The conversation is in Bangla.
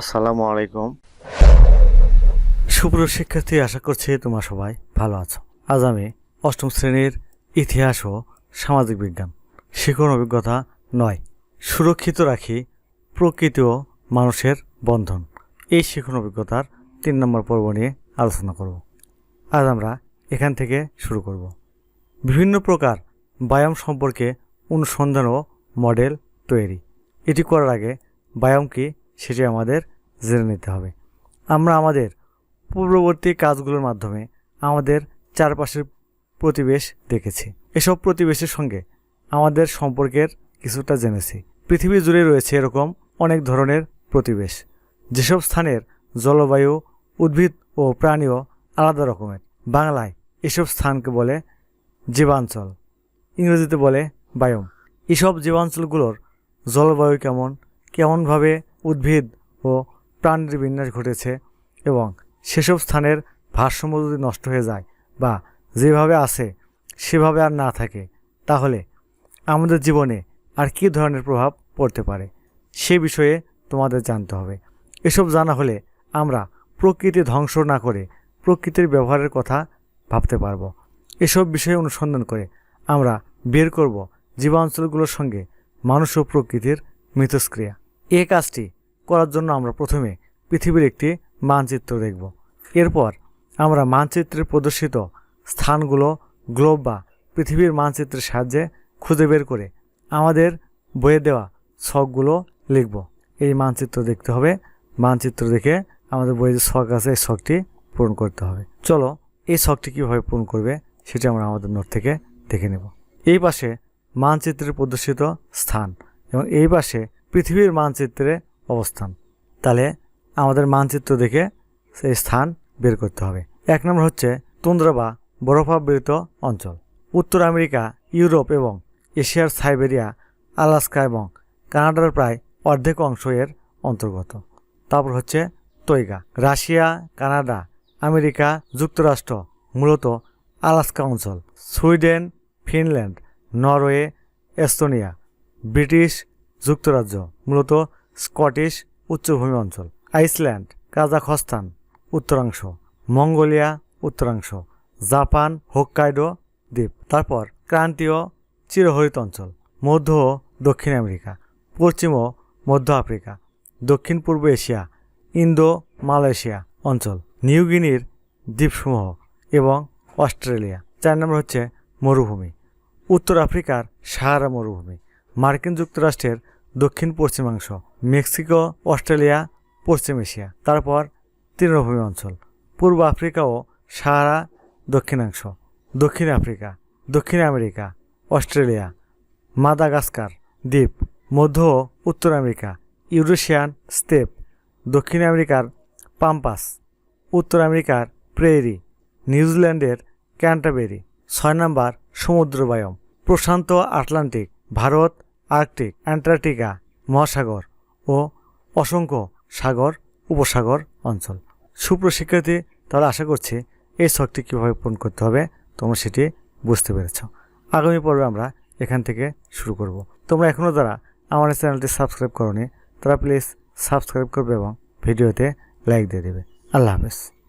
আসসালামু আলাইকুম। সুপ্রিয় শিক্ষার্থী, আশা করছি তোমরা সবাই ভালো আছো। আজ আমি অষ্টম শ্রেণির ইতিহাস ও সামাজিক বিজ্ঞান শিখন অভিজ্ঞতা নয়। সুরক্ষিত রাখি প্রকৃতি ও মানুষের বন্ধন। এই শিখন অভিজ্ঞতার তিন নম্বর পর্ব নিয়ে আলোচনা করব। আজ আমরা এখান থেকে শুরু করব। বিভিন্ন প্রকার ব্যায়াম সম্পর্কে অনুসন্ধান ও মডেল তৈরি। এটি করার আগে ব্যায়াম কি সেটি আমাদের জেনে নিতে হবে। আমরা আমাদের পূর্ববর্তী কাজগুলোর মাধ্যমে আমাদের চারপাশের প্রতিবেশ দেখেছি। এসব প্রতিবেশের সঙ্গে আমাদের সম্পর্কের কিছুটা জেনেছি। পৃথিবী জুড়ে রয়েছে এরকম অনেক ধরনের প্রতিবেশ। যেসব স্থানের জলবায়ু, উদ্ভিদ ও প্রাণীও আলাদা রকমের। বাংলায় এসব স্থানকে বলে জীবাঞ্চল, ইংরেজিতে বলে বায়ম। এসব জীবাঞ্চলগুলোর জলবায়ু কেমন, কেমনভাবে উদ্ভিদ ও প্রাণীর বিন্যাস ঘটেছে এবং সেসব স্থানের ভারসাম্য যদি নষ্ট হয়ে যায় বা যেভাবে আছে সেভাবে আর না থাকে, তাহলে আমাদের জীবনে আর কী ধরনের প্রভাব পড়তে পারে? সে বিষয়ে তোমাদের জানতে হবে। এসব জানা হলে আমরা প্রকৃতি ধ্বংস না করে প্রকৃতির ব্যবহারের কথা ভাবতে পারব। এসব বিষয়ে অনুসন্ধান করে আমরা বের করব জীবাঞ্চলগুলোর সঙ্গে মানুষ ও প্রকৃতির মিথস্ক্রিয়া। এই কাজটি করার জন্য আমরা প্রথমে পৃথিবীর একটি মানচিত্র দেখব। এরপর আমরা মানচিত্রে প্রদর্শিত স্থানগুলো গ্লোব বা পৃথিবীর মানচিত্রের সাহায্যে খুঁজে বের করে আমাদের বইয়ে দেওয়া ছকগুলো লিখব। এই মানচিত্র দেখতে হবে। মানচিত্র দেখে আমাদের বইয়ে যে ছক আছে, এই শখটি পূরণ করতে হবে। চলো, এই শখটি কীভাবে পূরণ করবে সেটা আমরা আমাদের নোট থেকে দেখে নেব। এই পাশে মানচিত্রে প্রদর্শিত স্থান এবং এই পাশে পৃথিবীর মানচিত্রে অবস্থান। তাহলে আমাদের মানচিত্র দেখে সেই স্থান বের করতে হবে। এক নম্বর হচ্ছে তুন্দ্রা বা বরফাবৃত অঞ্চল। উত্তর আমেরিকা, ইউরোপ এবং এশিয়ার সাইবেরিয়া, আলাস্কা এবং কানাডার প্রায় অর্ধেক অংশ এর অন্তর্গত। তারপর হচ্ছে তৈগা। রাশিয়া, কানাডা, আমেরিকা, যুক্তরাষ্ট্র, মূলত আলাস্কা অঞ্চল। Sweden, Finland, Norway, Estonia, British যুক্তরাজ্য, মূলত স্কটিশ উচ্চভূমি অঞ্চল। আইসল্যান্ড, কাজাখস্তান, উত্তরাংশ। মঙ্গোলিয়া, উত্তরাংশ। জাপান, হোক্কাইডো দ্বীপ। তারপর ক্রান্তীয় চিরহরিত অঞ্চল, মধ্য ও দক্ষিণ আমেরিকা, পশ্চিম ও মধ্য আফ্রিকা, দক্ষিণ পূর্ব এশিয়া, ইন্দো মালয়েশিয়া অঞ্চল নিউগিনির দ্বীপসমূহ এবং অস্ট্রেলিয়া। চার নম্বর হচ্ছে মরুভূমি। উত্তর আফ্রিকার সাহারা মরুভূমি। মার্কিন যুক্তরাষ্ট্রের দক্ষিণ পশ্চিমাংশ, মেক্সিকো, অস্ট্রেলিয়া, পশ্চিম এশিয়া, তারপর তৃণভূমি অঞ্চল, পূর্ব আফ্রিকা ও সাহারা দক্ষিণাংশ, দক্ষিণ আফ্রিকা, দক্ষিণ আমেরিকা, অস্ট্রেলিয়া, মাদাগাস্কার, দ্বীপ, মধ্য ও উত্তর আমেরিকা, ইউরেশিয়ান স্টেপ, দক্ষিণ আমেরিকার পাম্পাস, উত্তর আমেরিকার প্রেরি নিউজিল্যান্ডের ক্যান্টাবেরি ছয় নম্বর সমুদ্র বায়ম প্রশান্ত আটলান্টিক, ভারত আর্কটিক, অ্যান্টার্কটিকা, মহাসাগর ও অসংখ্য সাগর, উপসাগর অঞ্চল। সুপ্রশিক্ষার্থী তারা আশা করছি এই শখটি কীভাবে পূরণ করতে হবে, তোমরা সেটি বুঝতে পেরেছ। আগামী পর্বে আমরা এখান থেকে শুরু করব। তোমরা এখনও যারা আমার চ্যানেলটি সাবস্ক্রাইব করনি, তারা প্লিজ সাবস্ক্রাইব করবে এবং ভিডিওতে লাইক দিয়ে দেবে। আল্লাহ হাফেজ।